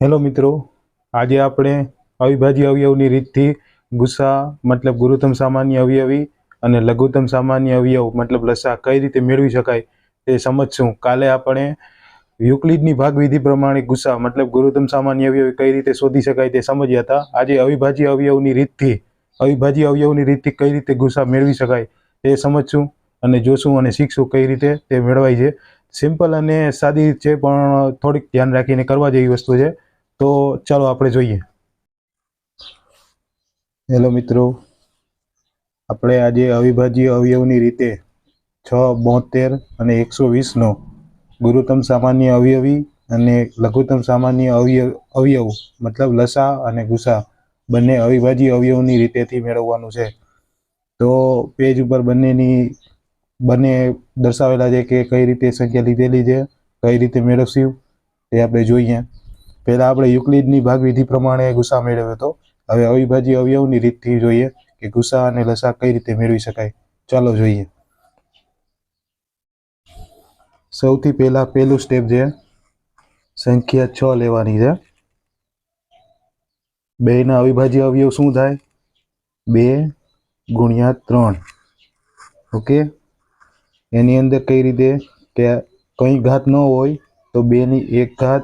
Hello મિત્રો, આજે આપણે અવિભાજ્ય અવયવની રીતથી ગુસ્સા, મતલબ ગુરુત્તમ સામાન્ય અવયવી અને લઘુત્તમ સામાન્ય અવયવ, મતલબ લસા કઈ રીતે મેળવી શકાય તે સમજશું. કાલે આપણે યુક્લિડની ભાગવિધિ પ્રમાણે ગુસ્સા, મતલબ ગુરુત્તમ સામાન્ય અવયવ કઈ રીતે શોધી શકાય તે સમજ્યા હતા. આજે અવિભાજ્ય અવયવની રીતથી, અવિભાજ્ય અવયવની રીતથી કઈ રીતે ગુસ્સા મેળવી શકાય તે સમજશું અને જોશું અને શીખશું કઈ રીતે તે મેળવાય છે. સિમ્પલ અને સાદી રીત છે, પણ થોડીક ધ્યાન રાખીને કરવા જેવી વસ્તુ છે. તો ચાલો આપણે જોઈએ. હેલો મિત્રો. આપણે આજે અવિભાજ્ય અવયવની રીતે છ, બોતેર અને એકસો વીસનો ગુરુત્તમ સામાન્ય અવયવી અને લઘુત્તમ સામાન્ય અવયવ અવયવ, મતલબ લસા અને ગુસા બંને અવિભાજ્ય અવયવની રીતેથી મેળવવાનું છે. તો પેજ ઉપર બંનેની, બંને દર્શાવેલા છે કે કઈ રીતે સંખ્યા લીધેલી છે, કઈ રીતે મેળવશું તે આપણે જોઈએ. પહેલાં આપણે યુક્લિડની ભાગવિધિ પ્રમાણે ગુસા મેળવ્યો હતો. હવે અવિભાજ્ય અવયવની રીતથી જોઈએ કે ગુસા અને લસા કઈ રીતે મેળવી શકાય. ચાલો જોઈએ. સૌથી પહેલા પહેલું સ્ટેપ છે સંખ્યા છ લેવાની છે. બેના અવિભાજ્ય અવયવ શું થાય? બે ગુણ્યા ત્રણ. ઓકે? એની અંદર કઈ રીતે કે કંઈ ઘાત ન હોય તો બેની એક ઘાત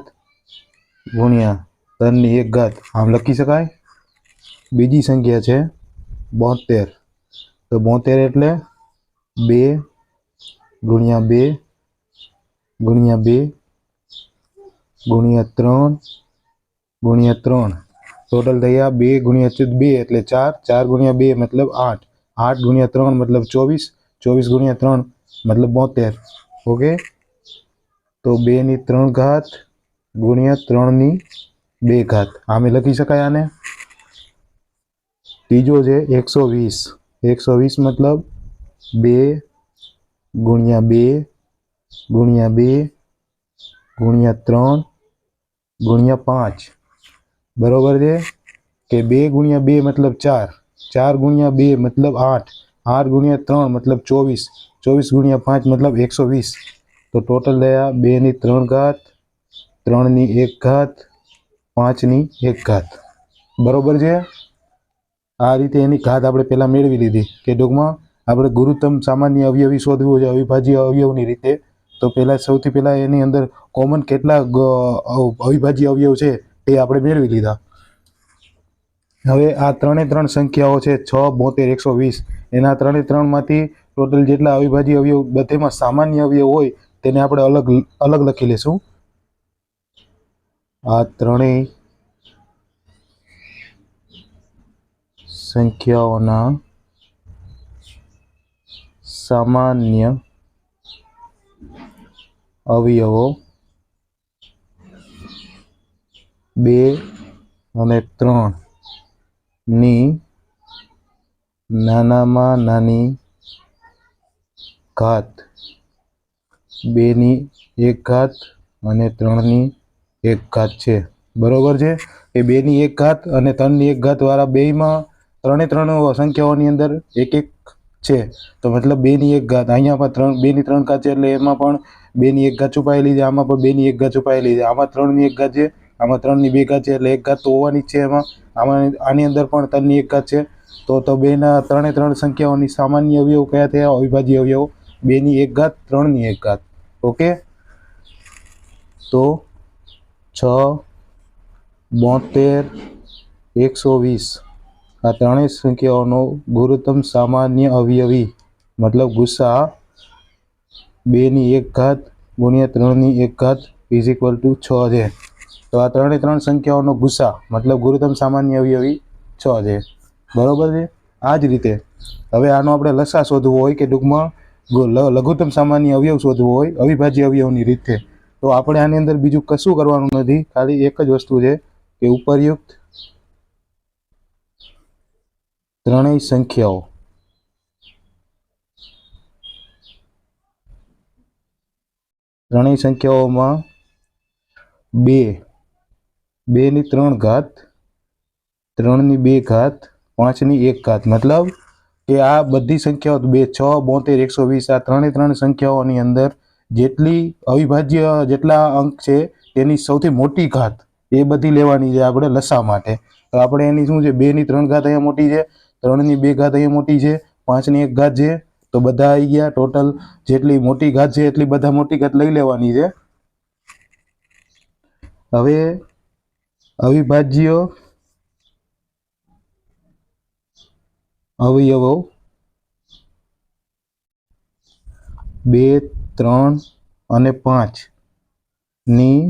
ગુણ્યા ત્રણની એક ઘાત આમ લખી શકાય. બીજી સંખ્યા છે બોતેર. તો બોતેર એટલે બે ગુણ્યા બે ગુણ્યા બે ગુણ્યા ત્રણ ગુણ્યા ત્રણ. ટોટલ થયા બે ગુણ્યા ચૌદ બે એટલે ચાર. ચાર ગુણ્યા બે મતલબ આઠ. આઠ ગુણ્યા ત્રણ મતલબ ચોવીસ. ચોવીસ ગુણ્યા ત્રણ મતલબ બોતેર. ઓકે તો બેની ત્રણ ઘાત ગુણ્યા ત્રણની બે ઘાત. આમે લખી શકાય આને? ત્રીજો છે એકસો વીસ. એકસો વીસ મતલબ બે ગુણ્યા બે ગુણ્યા બે ગુણ્યા ત્રણ ગુણ્યા પાંચ. બરોબર છે? કે બે ગુણ્યા બે મતલબ ચાર. ચાર ગુણ્યા બે મતલબ આઠ. આઠ ગુણ્યા ત્રણ મતલબ ચોવીસ. ચોવીસ ગુણ્યા પાંચ મતલબ એકસો વીસ. તો ટોટલ થયા બેની ત્રણ ઘાત ત્રણની એક ઘાત, પાંચની એક ઘાત. બરોબર છે? આ રીતે એની ઘાત આપણે પહેલાં મેળવી લીધી કે ટૂંકમાં આપણે ગુરુત્તમ સામાન્ય અવયવી શોધવું છે અવિભાજ્ય અવયવની રીતે, તો પહેલાં સૌથી પહેલાં એની અંદર કોમન કેટલા અવિભાજ્ય અવયવ છે એ આપણે મેળવી લીધા. હવે આ ત્રણે ત્રણ સંખ્યાઓ છે, છ, બોતેર, એકસો વીસ. એના ત્રણે ત્રણમાંથી ટોટલ જેટલા અવિભાજ્ય અવયવ, બધેમાં સામાન્ય અવયવ હોય, તેને આપણે અલગ અલગ લખી લેશું. આ ત્રણેય સંખ્યાઓના સામાન્ય અવયવો બે અને ત્રણની નાનામાં નાની ઘાત. બેની એક ઘાત અને ત્રણની એક ઘાત છે. બરોબર છે? એ બેની એક ઘાત અને ત્રણની એક ઘાત વાળા બેમાં ત્રણે ત્રણ સંખ્યાઓની અંદર એક એક છે. તો મતલબ બેની એક ઘાત. અહીંયા પણ ત્રણ, બેની ત્રણ ઘાત છે એટલે એમાં પણ બેની એક ઘાત છુપાયેલી છે, આમાં પણ બેની એક ઘાત છુપાયેલી છે. આમાં ત્રણની એક ઘાત છે, આમાં ત્રણની બે ઘાત છે એટલે એક ઘાત તો હોવાની છે એમાં. આમાં આની અંદર પણ ત્રણની એક ઘાત છે. તો તો બેના ત્રણે ત્રણ સંખ્યાઓની સામાન્ય અવયવ કયા થયા? અવિભાજ્ય અવયવ. બેની એક ઘાત, ત્રણની એક ઘાત. ઓકે? તો છ, બોતેર, એકસો વીસ. આ ત્રણેય સંખ્યાઓનો ગુરુત્તમ સામાન્ય અવયવી, મતલબ ગુસ્સા, બેની એક ઘાત, ગુણ્યા ત્રણની એક ઘાત ઇઝ ઇક્વલ ટુ છ છે. તો આ ત્રણે ત્રણ સંખ્યાઓનો ગુસ્સા, મતલબ ગુરુત્તમ સામાન્ય અવયવી, છ છે. બરાબર છે? આ જ રીતે. હવે આનો આપણે લસા શોધવો હોય કે ટૂંકમાં લઘુત્તમ સામાન્ય અવયવ શોધવો હોય, અવિભાજ્ય અવયવની રીતે. તો આપણે આની અંદર બીજું કશું કરવાનું નથી. ખાલી એક જ વસ્તુ છે કે ઉપરયુક્ત ત્રણેય સંખ્યાઓ. ત્રણેય સંખ્યાઓમાં બે. બેની ત્રણ ઘાત, ત્રણની બે ઘાત, પાંચની એક ઘાત. મતલબ કે આ બધી સંખ્યાઓ બે, છ, બોતેર, એકસો વીસ, આ ત્રણે ત્રણ સંખ્યાઓની અંદર જેટલી અવિભાજ્ય જેટલા અંક છે, તેની સૌથી મોટી ઘાત એ બધી લેવાની છે આપણે લસા માટે. તો આપણે એની શું છે બે ની ત્રણ ઘાત અહીંયા મોટી છે, ત્રણની બે ઘાત અહીંયા મોટી છે, પાંચની એક ઘાત છે, તો બધા આવી ગયા ટોટલ. જેટલી મોટી ઘાત છે, એટલી બધા મોટી ઘાત લઈ લેવાની છે. હવે અવિભાજ્ય અવયવો. બે ત્રણ અને પાંચની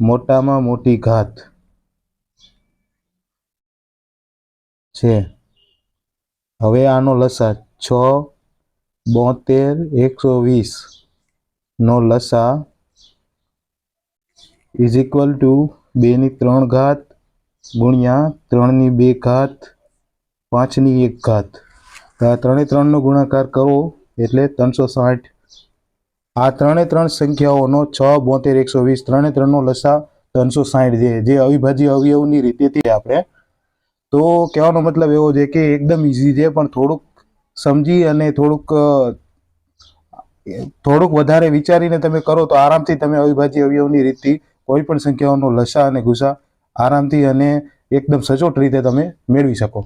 મોટામાં મોટી ઘાત છે. હવે આનો લસા છ, બોતેર, એકસો વીસ નો લસા ઇઝ ઇક્વલ ટુ બેની ત્રણ ઘાત ગુણ્યા ત્રણની બે ઘાત પાંચની એક ઘાત. ત્રણે ત્રણનો ગુણાકાર કરો એટલે ત્રણસો સાઠ આ ત્રણે ત્રણ સંખ્યાઓનો છ, બોતેર, એકસો વીસ, ત્રણે ત્રણનો લસા, ત્રણસો સાહીઠ છે જે અવિભાજ્ય અવયવની રીતેથી આપણે. તો કહેવાનો મતલબ એવો છે કે એકદમ ઇઝી છે, પણ થોડુંક સમજી અને થોડુંક થોડુંક વધારે વિચારીને તમે કરો તો આરામથી તમે અવિભાજ્ય અવયવની રીતથી કોઈ પણ સંખ્યાઓનો લસા અને ગુસા આરામથી અને એકદમ સચોટ રીતે તમે મેળવી શકો.